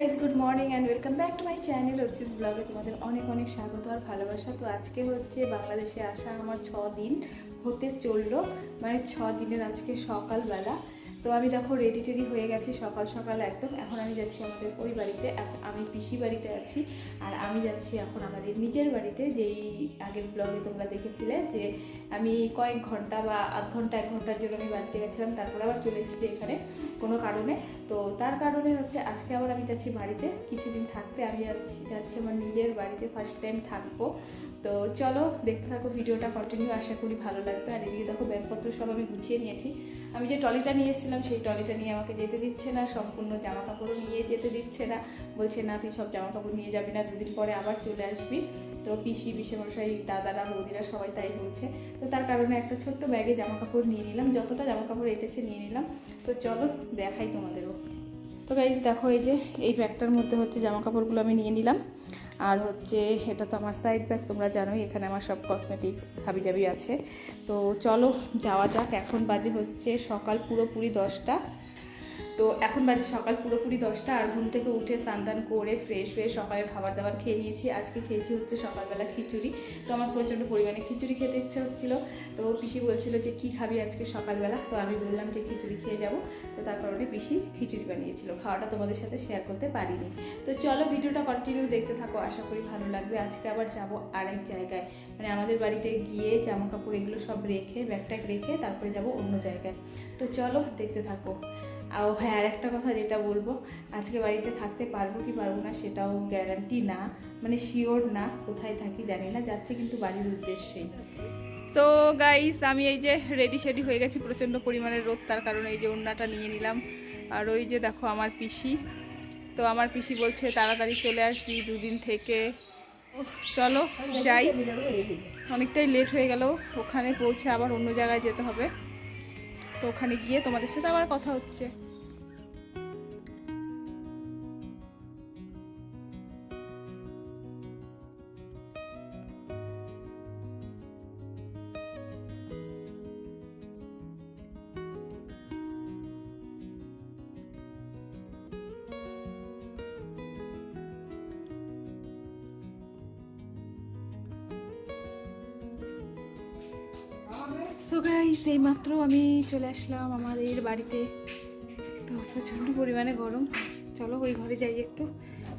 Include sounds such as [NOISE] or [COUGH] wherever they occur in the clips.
Guys good morning and welcome back to my channel Archi's ব্লগে তোমাদের অনেক অনেক স্বাগত আর ভালোবাসা। তো আজকে হচ্ছে বাংলাদেশে আসা আমার ছ দিন হতে চলল মানে ছ দিনের আজকে সকালবেলা। তো আমি দেখো রেডি টেডি হয়ে গেছি সকাল সকাল একদম। এখন আমি যাচ্ছি আমাদের ওই বাড়িতে আমি পিসি বাড়িতে আছি। আর আমি যাচ্ছি এখন আমাদের নিজের বাড়িতে, যেই আগের ব্লগে তোমরা দেখেছিলে যে আমি কয়েক ঘণ্টা বা আধ ঘণ্টা, এক ঘণ্টার জন্য আমি বাড়িতে গেছিলাম, তারপরে আবার চলে এসেছি এখানে কোনো কারণে। তো তার কারণে হচ্ছে আজকে আবার আমি যাচ্ছি বাড়িতে। কিছুদিন থাকতে আমি যাচ্ছি যাচ্ছি আমার নিজের বাড়িতে ফার্স্ট টাইম থাকব। তো চলো, দেখতে থাকো, ভিডিওটা কন্টিনিউ আশা করি ভালো লাগবে। আর এদিকে দেখো ব্যাগপত্র সব আমি গুছিয়ে নিয়েছি। আমি যে ট্রলিটা নিয়ে এসেছিলাম, সেই ট্রলিটা নিয়ে আমাকে যেতে দিচ্ছে না, সম্পূর্ণ জামা কাপড়ও নিয়ে যেতে দিচ্ছে না। বলছে, না, তুই সব জামা কাপড় নিয়ে যাবি না, দুদিন পরে আবার চলে আসবি। তো পিসি, পিসেমশাই, দাদারা, বৌদিরা সবাই তাই বলছে। তো তার কারণে একটা ছোট্ট ব্যাগে জামা কাপড় নিয়ে নিলাম। যতটা জামা কাপড় এটেছে নিয়ে নিলাম। তো চলো দেখাই তোমাদেরও। তো গাইজ দেখো এই যে, এই ব্যাগটার মধ্যে হচ্ছে জামা কাপড়গুলো আমি নিয়ে নিলাম। আর হচ্ছে এটা তো আমার সাইড ব্যাগ তোমরা জানোই, এখানে আমার সব কসমেটিক্স হাবি হাবিজাবি আছে। তো চলো যাওয়া যাক, এখন বাজে হচ্ছে সকাল পুরোপুরি দশটা। তো এখন বাজে সকাল পুরোপুরি দশটা আর ঘুম থেকে উঠে স্নান করে ফ্রেশ হয়ে সকালের খাবার দাবার খেয়ে নিয়েছি। আজকে খেয়েছি হচ্ছে সকালবেলা খিচুড়ি। তো আমার প্রচণ্ড পরিমাণে খিচুড়ি খেতে ইচ্ছা হচ্ছিল। তো পিসি বলছিল যে, কি খাবি আজকে সকালবেলা? তো আমি বললাম যে, খিচুড়ি খেয়ে যাব। তো তার কারণে পিসি খিচুড়ি বানিয়েছিল। খাওয়াটা তোমাদের সাথে শেয়ার করতে পারিনি। তো চলো ভিডিওটা কন্টিনিউ দেখতে থাকো। আশা করি ভালো লাগবে। আজকে আবার যাব আরেক জায়গায়। মানে আমাদের বাড়িতে গিয়ে জামা কাপড় এগুলো সব রেখে ব্যাগট্যাগ রেখে তারপরে যাব অন্য জায়গায়। তো চলো দেখতে থাকো। আর হ্যাঁ আর একটা কথা যেটা বলব, আজকে বাড়িতে থাকতে পারব কি পারব না সেটাও গ্যারান্টি না মানে শিওর না, কোথায় থাকি জানি না, যাচ্ছে কিন্তু বাড়ির উদ্দেশ্যে সো গাইস আমি এই যে রেডি শেডি হয়ে গেছি, প্রচণ্ড পরিমাণে রোদ, তার কারণে এই যে ওড়নাটা নিয়ে নিলাম। আর ওই যে দেখো আমার পিসি, তো আমার পিসি বলছে, তাড়াতাড়ি চলে আসবি দুদিন থেকে। চলো, যাই। অনেকটাই লেট হয়ে গেল, ওখানে পৌঁছে আবার অন্য জায়গায় যেতে হবে। তো ওখানে গিয়ে তোমাদের সাথে আবার কথা হচ্ছে। সো গাইস মাত্র আমি চলে আসলাম আমাদের বাড়িতে। তো প্রচণ্ড পরিমাণে গরম। চলো ওই ঘরে যাই একটু।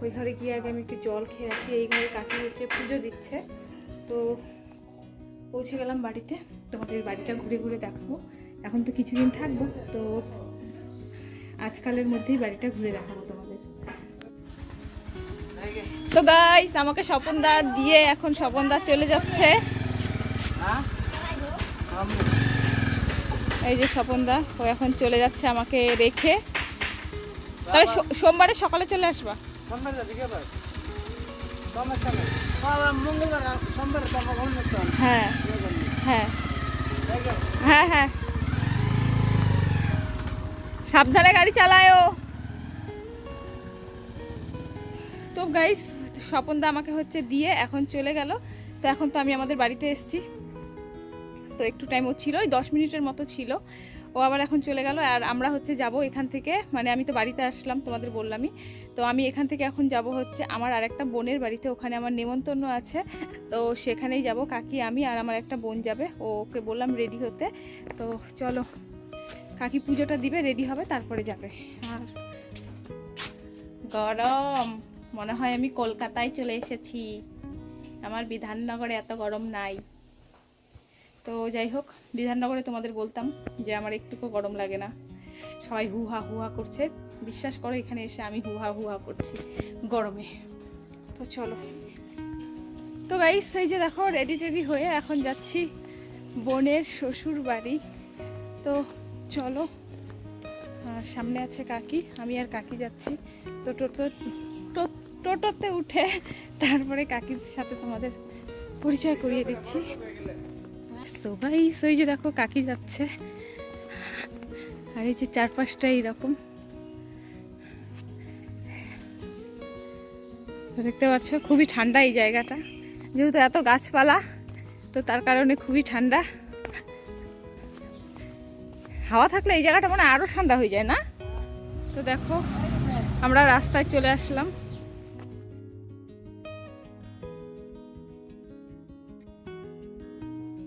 ওই ঘরে গিয়ে আগে আমি একটু জল খেয়ে আসি। এই ঘরে কাকি হচ্ছে, পুজো দিচ্ছে। তো পৌঁছে গেলাম বাড়িতে। তোমাদের বাড়িটা ঘুরে ঘুরে দেখাবো। এখন তো কিছুদিন থাকব। তো আজকালের মধ্যেই বাড়িটা ঘুরে দেখাবো তোমাদের। তো গাইস আমাকে স্বপনদা দিয়ে এখন স্বপনদা চলে যাচ্ছে। এই যে স্বপনদা ও এখন চলে যাচ্ছে আমাকে রেখে। তাহলে সোমবারে সকালে চলে আসবা। হ্যাঁ হ্যাঁ। হ্যাঁ হ্যাঁ। সাবধানে গাড়ি চালায়ও তো গাইস স্বপনদা আমাকে হচ্ছে দিয়ে এখন চলে গেল। তো এখন তো আমি আমাদের বাড়িতে এসেছি। তো একটু টাইম ও ছিল, ওই দশ মিনিটের মতো ছিল। ও আবার এখন চলে গেল আর আমরা হচ্ছে যাব এখান থেকে মানে আমি তো বাড়িতে আসলাম তোমাদের বললামই। তো আমি এখান থেকে এখন যাব হচ্ছে আমার আর একটা বোনের বাড়িতে, ওখানে আমার নেমন্তন্ন আছে। তো সেখানেই যাব, কাকি, আমি আর আমার একটা বোন যাবে, ওকে বললাম রেডি হতে। তো চলো, কাকি পুজোটা দিবে রেডি হবে, তারপরে যাবে। আর গরম, মনে হয় আমি কলকাতায় চলে এসেছি। আমার বিধাননগরে এত গরম নাই। তো যাই হোক, বিধাননগরে তোমাদের বলতাম যে আমার একটুকু গরম লাগে না। সবাই হুহা হুহা করছে। বিশ্বাস করো, এখানে এসে আমি হুহা হুহা করছি গরমে। তো চলো। তো গাইস এই যে দেখো রেডি টেডি হয়ে এখন যাচ্ছি বোনের শ্বশুর বাড়ি। তো চলো সামনে আছে কাকি, আমি আর কাকি যাচ্ছি। তো টোটো টোটোতে উঠে তারপরে কাকির সাথে তোমাদের পরিচয় করিয়ে দিচ্ছি। সো গাইস ওই যে দেখো কাকি যাচ্ছে। আর এই যে চারপাশটা এইরকম। দেখতে পাচ্ছ, খুবই ঠান্ডা এই জায়গাটা। যেহেতু এত গাছপালা, তো তার কারণে খুবই ঠান্ডা। হাওয়া থাকলে এই জায়গাটা মানে আরও ঠান্ডা হয়ে যায়, না? তো দেখো, আমরা রাস্তায় চলে আসলাম।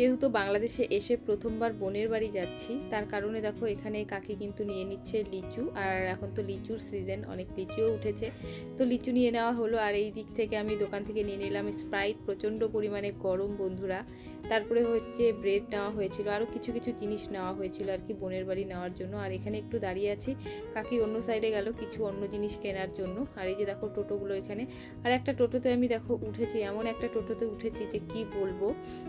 যেহেতু বাংলাদেশে এসে প্রথমবার বোনের বাড়ি যাচ্ছি, তার কারণে দেখো এখানে কাকে কিন্তু নিয়ে নিচ্ছে লিচু আর এখন তো লিচুর সিজন অনেক লিচুও উঠেছে। তো লিচু নিয়ে নেওয়া হলো আর এই দিক থেকে আমি দোকান থেকে নিয়ে নিলাম স্প্রাইট প্রচণ্ড পরিমাণে গরম বন্ধুরা। তারপরে হচ্ছে ব্রেড নেওয়া হয়েছিল আরও কিছু কিছু জিনিস নেওয়া হয়েছিল আর কি বোনের বাড়ি নেওয়ার জন্য। আর এখানে একটু দাঁড়িয়ে আছি, কাকি অন্য সাইডে গেল কিছু অন্য জিনিস কেনার জন্য। আর এই যে দেখো টোটোগুলো এখানে, আর একটা টোটোতে আমি দেখো উঠেছি, এমন একটা টোটোতে উঠেছি যে কি বলব?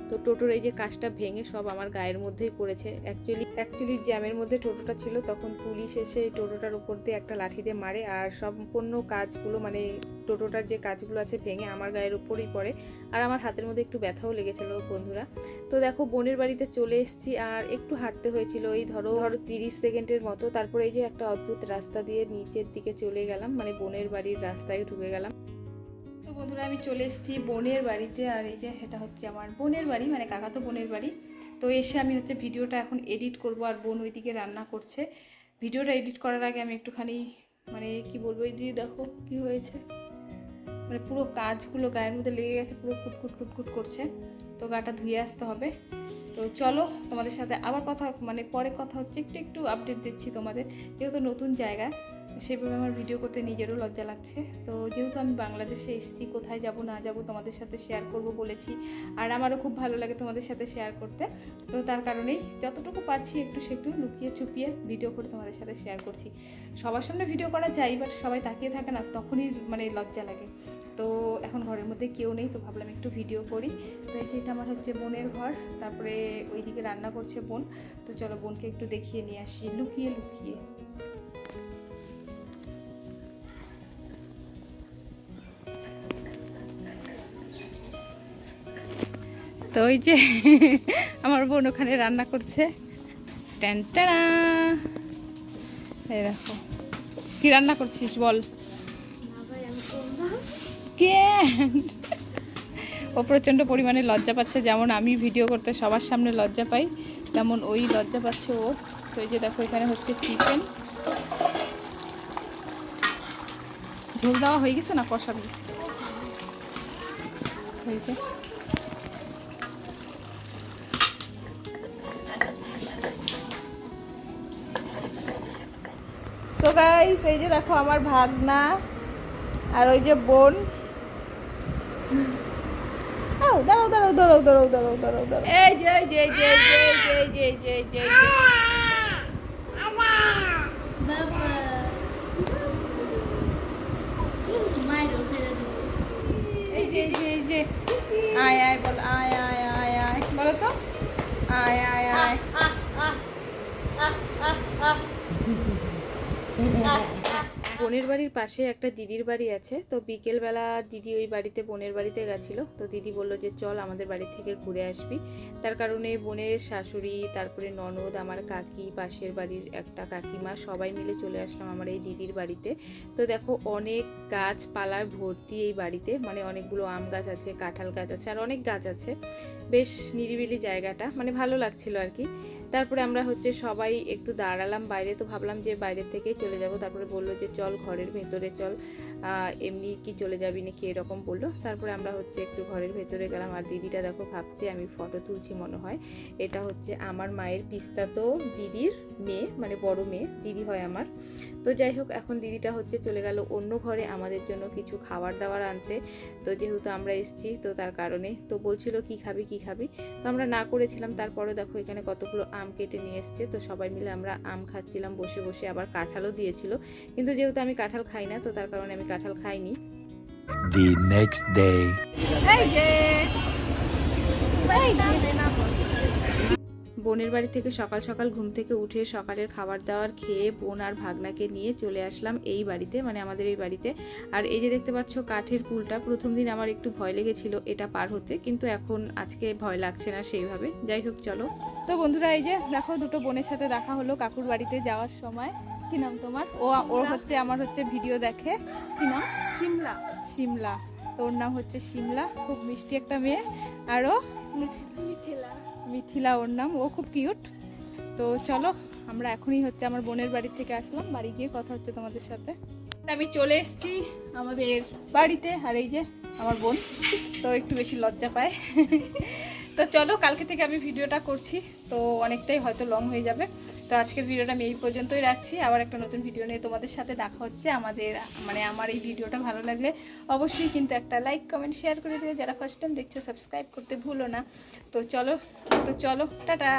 তো টোটোর এই যে কাজটা ভেঙে সব আমার গায়ের মধ্যেই পড়েছে। অ্যাকচুয়ালি অ্যাকচুয়ালি জ্যামের মধ্যে টোটোটা ছিল, তখন পুলিশ এসে এই টোটোটার উপর দিয়ে একটা লাঠি দিয়ে মারে, আর সম্পূর্ণ কাজগুলো মানে টোটোটার যে কাজগুলো আছে ভেঙে আমার গায়ের উপরেই পড়ে আর আমার হাতের মধ্যে একটু ব্যথাও লেগেছিল বন্ধুরা। তো দেখো বোনের বাড়িতে চলে এসেছি আর একটু হাঁটতে হয়েছিল, এই ধরো ধরো তিরিশ সেকেন্ডের মতো। তারপরে এই যে একটা অদ্ভুত রাস্তা দিয়ে নিচের দিকে চলে গেলাম মানে বোনের বাড়ির রাস্তায় ঢুকে গেলাম। তো বন্ধুরা, আমি চলে এসেছি বোনের বাড়িতে আর এই যে এটা হচ্ছে আমার বোনের বাড়ি মানে কাকা তো বোনের বাড়ি। তো এসে আমি হচ্ছে ভিডিওটা এখন এডিট করব আর বোন ওইদিকে রান্না করছে। ভিডিওটা এডিট করার আগে আমি একটুখানি মানে কি বলব, এই দিদি দেখো কি হয়েছে। মানে পুরো কাজগুলো গায়ের মধ্যে লেগে গেছে, পুরো কুটকুট কুটকুট করছে। তো গাটা ধুয়ে আসতে হবে। তো চলো তোমাদের সাথে আবার কথা মানে পরে কথা হচ্ছে। একটু একটু আপডেট দিচ্ছি তোমাদের। যেহেতু নতুন জায়গা সেভাবে আমার ভিডিও করতে নিজেরও লজ্জা লাগছে। তো যেহেতু আমি বাংলাদেশে এসেছি, কোথায় যাব, না যাব তোমাদের সাথে শেয়ার করব বলেছি। আর আমারও খুব ভালো লাগে তোমাদের সাথে শেয়ার করতে। তো তার কারণেই যতটুকু পারছি একটু সেটু লুকিয়ে চুপিয়ে ভিডিও করে তোমাদের সাথে শেয়ার করছি। সবার সামনে ভিডিও করা যায় বাট সবাই তাকিয়ে থাকে না, তখনই মানে লজ্জা লাগে। তো এখন ঘরের মধ্যে কেউ নেই, তো ভাবলাম একটু ভিডিও করি। তো এই যে এটা আমার হচ্ছে বোনের ঘর, তারপরে ওইদিকে রান্না করছে বোন। তো চলো বোনকে একটু দেখিয়ে নিয়ে আসি, লুকিয়ে লুকিয়ে। তো ওই যে [LAUGHS] আমার বোন ওখানে রান্না করছে। ট্যান্টানা এই দেখো। কি রান্না করছিস বল? কেন ও প্রচণ্ড পরিমাণে লজ্জা পাচ্ছে। যেমন আমি ভিডিও করতে সবার সামনে লজ্জা পাই, তেমন ওই লজ্জা পাচ্ছে ও। তো যে দেখো, এখানে হচ্ছে চিকেন ঝোল দেওয়া হয়ে গেছে না কষাবি? হয়েছে গাইস এই যে দেখো আমার ভাগনা আর ওই যে বোন। দাঁড়াও দাঁড়াও দাঁড়াও দাঁড়াও দাঁড়াও দাঁড়াও দাঁড়াও। এই যে এই যে এই যে এই যে এই যে এই যে এই যে এই যে। আয় আয় বল আয় আয় আয় আয়। বলো তো? আয় আয় আয়। 嗯嗯 বোনের বাড়ির পাশে একটা দিদির বাড়ি আছে। তো বিকেলবেলা দিদি ওই বাড়িতে বোনের বাড়িতে গেছিল। তো দিদি বলল যে, চল আমাদের বাড়ি থেকে ঘুরে আসবি। তার কারণে বোনের শাশুড়ি, তারপরে ননদ, আমার কাকি, পাশের বাড়ির একটা কাকিমা, সবাই মিলে চলে আসলাম আমার এই দিদির বাড়িতে। তো দেখো, অনেক গাছপালায় ভর্তি এই বাড়িতে। মানে অনেকগুলো আম গাছ আছে, কাঁঠাল গাছ আছে, আর অনেক গাছ আছে। বেশ নিরিবিলি জায়গাটা। মানে ভালো লাগছিল আর কি। তারপরে আমরা হচ্ছে সবাই একটু দাঁড়ালাম বাইরে। তো ভাবলাম যে বাইরে থেকেই চলে যাব। তারপরে বলল যে, চল চল ঘরের ভেতরে চল। এমনি কি চলে যাবি নাকি এরকম বলল। তারপরে আমরা হচ্ছে একটু ঘরের ভেতরে গেলাম আর দিদিটা দেখো ভাবছে আমি ফটো তুলছি মনে হয়। এটা হচ্ছে আমার মায়ের পিস্তা তো দিদির মেয়ে মানে বড় মেয়ে, দিদি হয় আমার। তো যাই হোক, এখন দিদিটা হচ্ছে চলে গেল অন্য ঘরে আমাদের জন্য কিছু খাবার দাবার আনতে। তো যেহেতু আমরা এসেছি, তো তার কারণে তো বলছিল কি খাবি কি খাবি। তো আমরা না করেছিলাম, তারপরে দেখো এখানে কতগুলো আম কেটে নিয়ে এসছে। তো সবাই মিলে আমরা আম খাচ্ছিলাম, বসে বসে আবার কাঁঠালও দিয়েছিল। কিন্তু যেহেতু আমি কাঁঠাল খাই না, তো তার কারণে আমি কাঁঠাল খাইনি। The next day. বোনের বাড়ি থেকে সকাল সকাল ঘুম থেকে উঠে সকালের খাবার দাবার খেয়ে বোন আর ভাগনাকে নিয়ে চলে আসলাম এই বাড়িতে মানে আমাদের এই বাড়িতে। আর এই যে দেখতে পাচ্ছ কাঠের পুলটা প্রথম দিন আমার একটু ভয় লেগেছিল এটা পার হতে কিন্তু এখন আজকে ভয় লাগছে না সেইভাবে। যাই হোক চলো। তো বন্ধুরা এই যে দেখো দুটো বোনের সাথে দেখা হলো কাকুর বাড়িতে যাওয়ার সময়। কি নাম তোমার? ও ও হচ্ছে আমার হচ্ছে ভিডিও দেখে। কি নাম? সিমলা সিমলা তো ওর নাম হচ্ছে সিমলা খুব মিষ্টি একটা মেয়ে। আরও মিথিলা। ওর নাম ও খুব কিউট। তো চলো আমরা এখনই হচ্ছে আমার বোনের বাড়ি থেকে আসলাম বাড়ি গিয়ে কথা হচ্ছে তোমাদের সাথে। আমি চলে এসেছি আমাদের বাড়িতে আর এই যে আমার বোন তো একটু বেশি লজ্জা পায়। তো চলো কালকে থেকে আমি ভিডিওটা করছি তো অনেকটাই হয়তো লং হয়ে যাবে। তো আজকের ভিডিওটা আমি এই পর্যন্তই রাখছি। আবার একটা নতুন ভিডিও নিয়ে তোমাদের সাথে দেখা হচ্ছে আমাদের মানে আমার এই ভিডিওটা ভালো লাগলে অবশ্যই কিন্তু একটা লাইক কমেন্ট শেয়ার করে দিও। যারা ফার্স্ট টাইম দেখছ সাবস্ক্রাইব করতে ভুলো না। তো চলো তো চলো, টাটা!